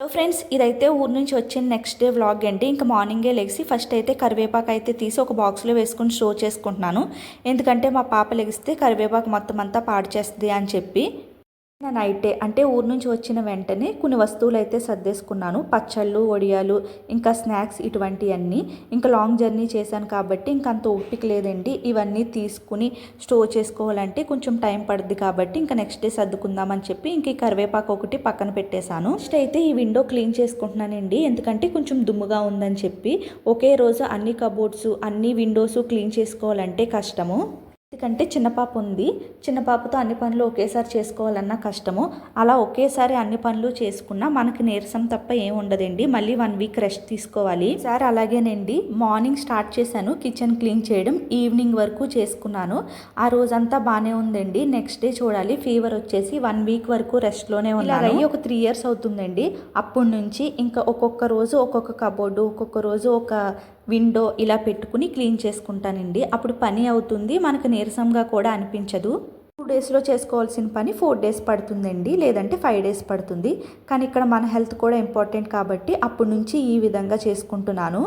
Hello friends ఇదైతే ఊరు నుంచి వచ్చిన నెక్స్ట్ డే వ్లాగ్ అండి. ఇంకా మార్నింగే లెగిసి ఫస్ట్ అయితే కరివేపాకు అయితే తీసి ఒక బాక్స్లో వేసుకొని స్టోర్ చేసుకుంటున్నాను. ఎందుకంటే మా పాప లెగిస్తే కరివేపాకు మొత్తం అంతా పాడు చేస్తుంది అని చెప్పి నా నైటే. అంటే ఊరు నుంచి వచ్చిన వెంటనే కొన్ని వస్తువులు అయితే సర్దేసుకున్నాను. పచ్చళ్ళు వడియాలు ఇంకా స్నాక్స్ ఇటువంటివన్నీ ఇంకా లాంగ్ జర్నీ చేశాను కాబట్టి ఇంకా అంత ఓపిక లేదండి. ఇవన్నీ తీసుకుని స్టోర్ చేసుకోవాలంటే కొంచెం టైం పడుద్ది కాబట్టి ఇంకా నెక్స్ట్ డే సర్దుకుందామని చెప్పి ఇంక ఈ కరివేపాకు ఒకటి పక్కన పెట్టేశాను. నెక్స్ట్ అయితే ఈ విండో క్లీన్ చేసుకుంటున్నానండి. ఎందుకంటే కొంచెం దుమ్ముగా ఉందని చెప్పి ఒకే రోజు అన్ని కబోర్డ్స్ అన్ని విండోస్ క్లీన్ చేసుకోవాలంటే కష్టము. ఎందుకంటే చిన్న పాప ఉంది. చిన్న పాపతో అన్ని పనులు ఒకేసారి చేసుకోవాలన్నా కష్టము. అలా ఒకేసారి అన్ని పనులు చేసుకున్నా మనకి నీరసం తప్ప ఏం ఉండదండి. మళ్ళీ వన్ వీక్ రెస్ట్ తీసుకోవాలి. సార్ అలాగేనండి. మార్నింగ్ స్టార్ట్ చేశాను. కిచెన్ క్లీన్ చేయడం ఈవినింగ్ వరకు చేసుకున్నాను. ఆ రోజంతా బాగానే ఉందండి. నెక్స్ట్ డే చూడాలి. ఫీవర్ వచ్చేసి వన్ వీక్ వరకు రెస్ట్లోనే ఉన్నాను. అయ్యి ఒక త్రీ ఇయర్స్ అవుతుందండి. అప్పటి నుంచి ఇంకా ఒక్కొక్క రోజు ఒక్కొక్క కబోర్డు ఒక్కొక్క రోజు ఒక విండో ఇలా పెట్టుకుని క్లీన్ చేసుకుంటానండి. అప్పుడు పని అవుతుంది. మనకు నీరసంగా కూడా అనిపించదు. టూ డేస్లో చేసుకోవాల్సిన పని ఫోర్ డేస్ పడుతుందండి. లేదంటే ఫైవ్ డేస్ పడుతుంది. కానీ ఇక్కడ మన హెల్త్ కూడా ఇంపార్టెంట్ కాబట్టి అప్పటి నుంచి ఈ విధంగా చేసుకుంటున్నాను.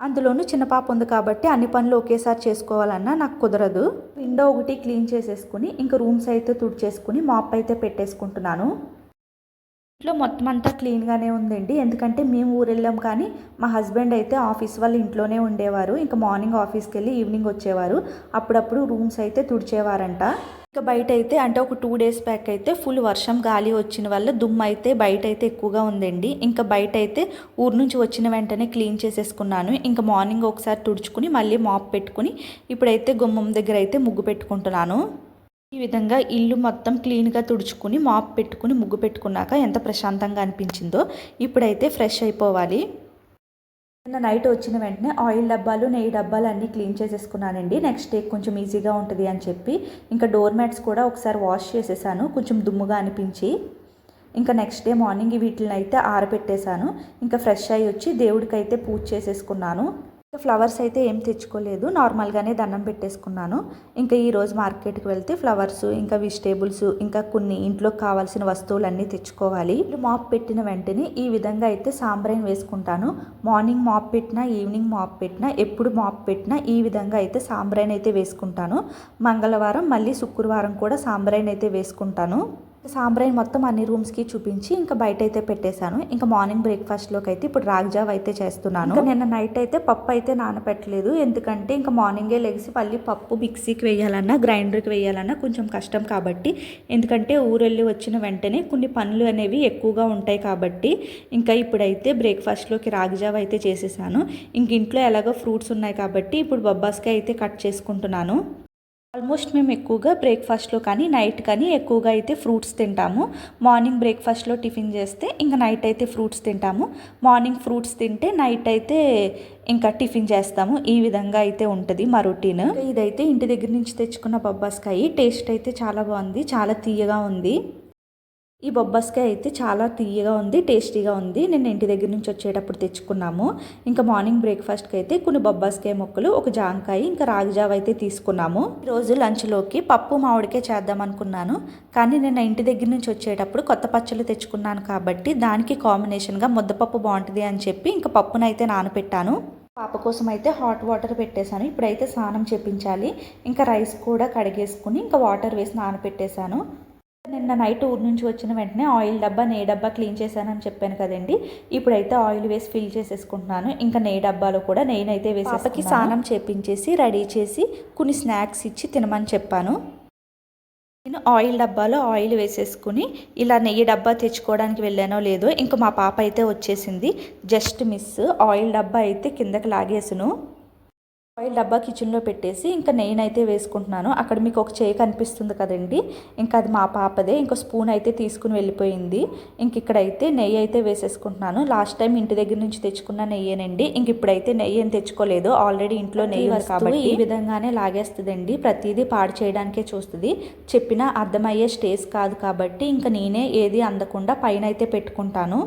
అందులోనూ చిన్న పాప ఉంది కాబట్టి అన్ని పనులు ఒకేసారి చేసుకోవాలన్నా నాకు కుదరదు. విండో ఒకటి క్లీన్ చేసేసుకుని ఇంకా రూమ్స్ అయితే తుడిచేసుకుని మాప్ అయితే పెట్టేసుకుంటున్నాను. ఇంట్లో మొత్తం అంతా క్లీన్గానే ఉందండి. ఎందుకంటే మేము ఊరు వెళ్ళాం కానీ మా హస్బెండ్ అయితే ఆఫీస్ వాళ్ళు ఇంట్లోనే ఉండేవారు. ఇంకా మార్నింగ్ ఆఫీస్కి వెళ్ళి ఈవినింగ్ వచ్చేవారు. అప్పుడప్పుడు రూమ్స్ అయితే తుడిచేవారంట. ఇంకా బయట అయితే అంటే ఒక టూ డేస్ బ్యాక్ అయితే ఫుల్ వర్షం గాలి వచ్చిన వల్ల దుమ్ము అయితే బయట అయితే ఎక్కువగా ఉందండి. ఇంకా బయట అయితే ఊరు నుంచి వచ్చిన వెంటనే క్లీన్ చేసేసుకున్నాను. ఇంకా మార్నింగ్ ఒకసారి తుడుచుకుని మళ్ళీ మాప్ పెట్టుకుని ఇప్పుడైతే గుమ్మం దగ్గర అయితే ముగ్గు పెట్టుకుంటున్నాను. ఈ విధంగా ఇల్లు మొత్తం క్లీన్గా తుడుచుకుని మాప్ పెట్టుకుని ముగ్గు పెట్టుకున్నాక ఎంత ప్రశాంతంగా అనిపించిందో ఇప్పుడైతే ఫ్రెష్ అయిపోవాలి. నిన్న నైట్ వచ్చిన వెంటనే ఆయిల్ డబ్బాలు నెయ్యి డబ్బాలు అన్నీ క్లీన్ చేసేసుకున్నానండి. నెక్స్ట్ డే కొంచెం ఈజీగా ఉంటుంది అని చెప్పి ఇంకా డోర్ మ్యాట్స్ కూడా ఒకసారి వాష్ చేసేసాను. కొంచెం దుమ్ముగా అనిపించి ఇంకా నెక్స్ట్ డే మార్నింగ్ వీటిని అయితే ఆరబెట్టేశాను. ఇంకా ఫ్రెష్ అయ్యి వచ్చి దేవుడికైతే పూజ చేసేసుకున్నాను. ఫ్లవర్స్ అయితే ఏం తెచ్చుకోలేదు. నార్మల్గానే దండం పెట్టేసుకున్నాను. ఇంకా ఈరోజు మార్కెట్కి వెళ్తే ఫ్లవర్స్ ఇంకా వెజిటేబుల్స్ ఇంకా కొన్ని ఇంట్లోకి కావాల్సిన వస్తువులన్నీ తెచ్చుకోవాలి. మాప్ పెట్టిన వెంటనే ఈ విధంగా అయితే సాంబ్రైన్ వేసుకుంటాను. మార్నింగ్ మాప్ పెట్టినా ఈవినింగ్ మాప్ పెట్టినా ఎప్పుడు మాప్ పెట్టినా ఈ విధంగా అయితే సాంబ్రైన్ అయితే వేసుకుంటాను. మంగళవారం మళ్ళీ శుక్రవారం కూడా సాంబ్రైన్ అయితే వేసుకుంటాను. సాంబ్రాయిని మొత్తం అన్ని రూమ్స్కి చూపించి ఇంకా బయట అయితే పెట్టేశాను. ఇంకా మార్నింగ్ బ్రేక్ఫాస్ట్లోకి అయితే ఇప్పుడు రాగ్జావ్ అయితే చేస్తున్నాను. నిన్న నైట్ అయితే పప్పు అయితే నానపెట్టలేదు. ఎందుకంటే ఇంకా మార్నింగే లెగిసి మళ్ళీ పప్పు మిక్సీకి వేయాలన్నా గ్రైండర్కి వేయాలన్నా కొంచెం కష్టం కాబట్టి. ఎందుకంటే ఊరెళ్ళి వచ్చిన వెంటనే కొన్ని పనులు అనేవి ఎక్కువగా ఉంటాయి కాబట్టి. ఇంకా ఇప్పుడైతే బ్రేక్ఫాస్ట్లోకి రాగ్జావ్ అయితే చేసేసాను. ఇంక ఇంట్లో ఎలాగో ఫ్రూట్స్ ఉన్నాయి కాబట్టి ఇప్పుడు బొబ్బాస్కాయ అయితే కట్ చేసుకుంటున్నాను. ఆల్మోస్ట్ మేము ఎక్కువగా బ్రేక్ఫాస్ట్లో కానీ నైట్ కానీ ఎక్కువగా అయితే ఫ్రూట్స్ తింటాము. మార్నింగ్ బ్రేక్ఫాస్ట్లో టిఫిన్ చేస్తే ఇంకా నైట్ అయితే ఫ్రూట్స్ తింటాము. మార్నింగ్ ఫ్రూట్స్ తింటే నైట్ అయితే ఇంకా టిఫిన్ చేస్తాము. ఈ విధంగా అయితే ఉంటుంది మా రొటీన్. ఇదైతే ఇంటి దగ్గర నుంచి తెచ్చుకున్న బొబ్బాస్కాయ. టేస్ట్ అయితే చాలా బాగుంది. చాలా తీయగా ఉంది. ఈ బొబ్బాస్కాయ అయితే చాలా తీయగా ఉంది టేస్టీగా ఉంది. నేను ఇంటి దగ్గర నుంచి వచ్చేటప్పుడు తెచ్చుకున్నాము. ఇంకా మార్నింగ్ బ్రేక్ఫాస్ట్కి అయితే కొన్ని బొబ్బాస్కాయ మొక్కలు ఒక జాంకాయ ఇంకా రాగిజావ అయితే తీసుకున్నాము. ఈరోజు లంచ్లోకి పప్పు మామిడికే చేద్దాం అనుకున్నాను. కానీ నేను ఇంటి దగ్గర నుంచి వచ్చేటప్పుడు కొత్త పచ్చళ్ళు తెచ్చుకున్నాను కాబట్టి దానికి కాంబినేషన్గా ముద్దపప్పు బాగుంటుంది అని చెప్పి ఇంకా పప్పునైతే నానపెట్టాను. పాప కోసం అయితే హాట్ వాటర్ పెట్టేశాను. ఇప్పుడైతే స్నానం చేపించాలి. ఇంకా రైస్ కూడా కడిగేసుకుని ఇంకా వాటర్ వేసి నానపెట్టేశాను. నిన్న నైట్ ఊరు నుంచి వచ్చిన వెంటనే ఆయిల్ డబ్బా నే డబ్బా క్లీన్ చేశానని చెప్పాను కదండి. ఇప్పుడైతే ఆయిల్ వేసి ఫిల్ చేసేసుకుంటున్నాను. ఇంకా నెయ్యి డబ్బాలో కూడా నేనైతే వేసేసరికి స్నానం చేపించేసి రెడీ చేసి కొన్ని స్నాక్స్ ఇచ్చి తినమని చెప్పాను. నేను ఆయిల్ డబ్బాలో ఆయిల్ వేసేసుకుని ఇలా నెయ్యి డబ్బా తెచ్చుకోవడానికి వెళ్ళానో లేదో ఇంకా మా పాప అయితే వచ్చేసింది. జస్ట్ మిస్ ఆయిల్ డబ్బా అయితే కిందకి లాగేసును. ఆయిల్ డబ్బా కిచెన్లో పెట్టేసి ఇంకా నెయ్యినైతే వేసుకుంటున్నాను. అక్కడ మీకు ఒక చేయి కనిపిస్తుంది కదండి. ఇంకా అది మా పాపదే. ఇంకో స్పూన్ అయితే తీసుకుని వెళ్ళిపోయింది. ఇంక ఇక్కడైతే నెయ్యి అయితే వేసేసుకుంటున్నాను. లాస్ట్ టైం ఇంటి దగ్గర నుంచి తెచ్చుకున్న నెయ్యేనండి. ఇంక ఇప్పుడైతే నెయ్యి ఏం తెచ్చుకోలేదు. ఆల్రెడీ ఇంట్లో నెయ్యి ఉంది కాబట్టి ఈ విధంగానే లాగేస్తుందండి. ప్రతిదీ పాడు చేయడానికే చూస్తుంది. చెప్పినా అర్థమయ్యే స్టేజ్ కాదు కాబట్టి ఇంకా నేనే ఏది అందకుండా పైన అయితే పెట్టుకుంటాను.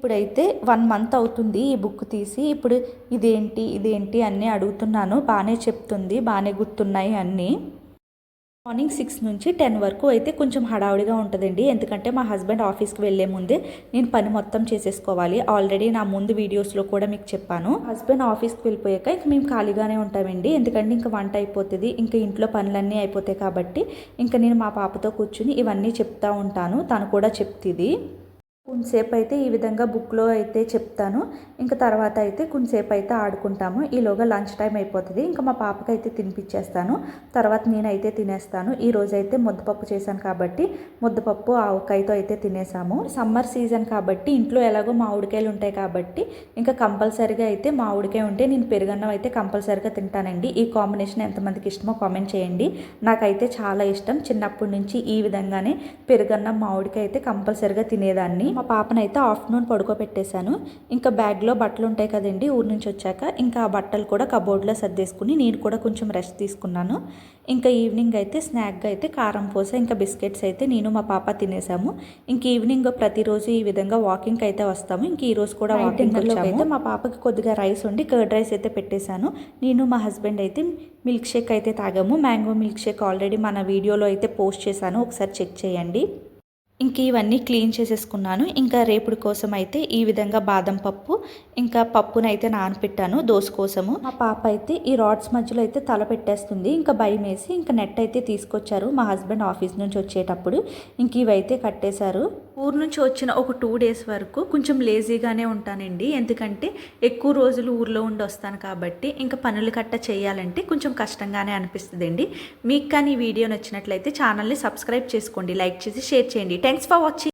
ఇప్పుడైతే వన్ మంత్ అవుతుంది ఈ బుక్ తీసి. ఇప్పుడు ఇదేంటి ఇదేంటి అన్నీ అడుగుతున్నాను. బాగానే చెప్తుంది బాగానే గుర్తున్నాయి అన్నీ. మార్నింగ్ సిక్స్ నుంచి టెన్ వరకు అయితే కొంచెం హడావుడిగా ఉంటుందండి. ఎందుకంటే మా హస్బెండ్ ఆఫీస్కి వెళ్ళే ముందే నేను పని మొత్తం చేసేసుకోవాలి. ఆల్రెడీ నా ముందు వీడియోస్లో కూడా మీకు చెప్పాను. హస్బెండ్ ఆఫీస్కి వెళ్ళిపోయాక ఇంక మేము ఖాళీగానే ఉంటామండి. ఎందుకంటే ఇంకా వంట అయిపోతుంది ఇంకా ఇంట్లో పనులన్నీ అయిపోతాయి కాబట్టి ఇంకా నేను మా పాపతో కూర్చుని ఇవన్నీ చెప్తా ఉంటాను. తను కూడా చెప్తుంది. కొంతసేపు అయితే ఈ విధంగా బుక్లో అయితే చెప్తాను. ఇంకా తర్వాత అయితే కొంతసేపు అయితే ఆడుకుంటాము. ఈలోగా లంచ్ టైం అయిపోతుంది. ఇంకా మా పాపకి అయితే తినిపించేస్తాను తర్వాత నేనైతే తినేస్తాను. ఈ రోజు అయితే ముద్దపప్పు చేశాను కాబట్టి ముద్దపప్పు ఆవకాయతో అయితే తినేసాము. సమ్మర్ సీజన్ కాబట్టి ఇంట్లో ఎలాగో మామిడికాయలు ఉంటాయి కాబట్టి ఇంకా కంపల్సరీగా అయితే మామిడికాయ ఉంటే నేను పెరుగన్నం అయితే కంపల్సరీగా తింటానండి. ఈ కాంబినేషన్ ఎంతమందికి ఇష్టమో కామెంట్ చేయండి. నాకైతే చాలా ఇష్టం. చిన్నప్పటి నుంచి ఈ విధంగానే పెరుగన్నం మామిడికాయ అయితే కంపల్సరీగా తినేదాన్ని. మా పాపనైతే ఆఫ్టర్నూన్ పడుకోబెట్టేశాను. ఇంకా బ్యాగ్లో బట్టలు ఉంటాయి కదండి ఊరు నుంచి వచ్చాక. ఇంకా ఆ బట్టలు కూడా కబోర్డ్లో సర్దేసుకుని నేను కూడా కొంచెం రెస్ట్ తీసుకున్నాను. ఇంకా ఈవినింగ్ అయితే స్నాక్గా అయితే కారం పూస ఇంకా బిస్కెట్స్ అయితే నేను మా పాప తినేసాము. ఇంక ఈవినింగ్ ప్రతిరోజు ఈ విధంగా వాకింగ్ అయితే వస్తాము. ఇంక ఈ రోజు కూడా వాకింగ్ అయితే మా పాపకి కొద్దిగా రైస్ ఉండి కర్డ్ రైస్ అయితే పెట్టేశాను. నేను మా హస్బెండ్ అయితే మిల్క్ షేక్ అయితే తాగాము. మ్యాంగో మిల్క్ షేక్ ఆల్రెడీ మన వీడియోలో అయితే పోస్ట్ చేశాను. ఒకసారి చెక్ చేయండి. ఇంక ఇవన్నీ క్లీన్ చేసేసుకున్నాను. ఇంకా రేపుడు కోసం అయితే ఈ విధంగా బాదం పప్పు ఇంకా పప్పునైతే నానపెట్టాను దోశ కోసము. మా పాప అయితే ఈ రాడ్స్ మధ్యలో అయితే తల పెట్టేస్తుంది. ఇంకా భయం వేసి ఇంకా నెట్ అయితే తీసుకొచ్చారు మా హస్బెండ్ ఆఫీస్ నుంచి వచ్చేటప్పుడు. ఇంక ఇవైతే కట్టేశారు. ఊరు నుంచి వచ్చిన ఒక టూ డేస్ వరకు కొంచెం లేజీగానే ఉంటానండి. ఎందుకంటే ఎక్కువ రోజులు ఊర్లో ఉండి వస్తాను కాబట్టి ఇంకా పనులు కట్ట చేయాలంటే కొంచెం కష్టంగానే అనిపిస్తుందండి. మీకు కానీ ఈ వీడియో నచ్చినట్లయితే ఛానల్ని సబ్స్క్రైబ్ చేసుకోండి లైక్ చేసి షేర్ చేయండి. Thanks for watching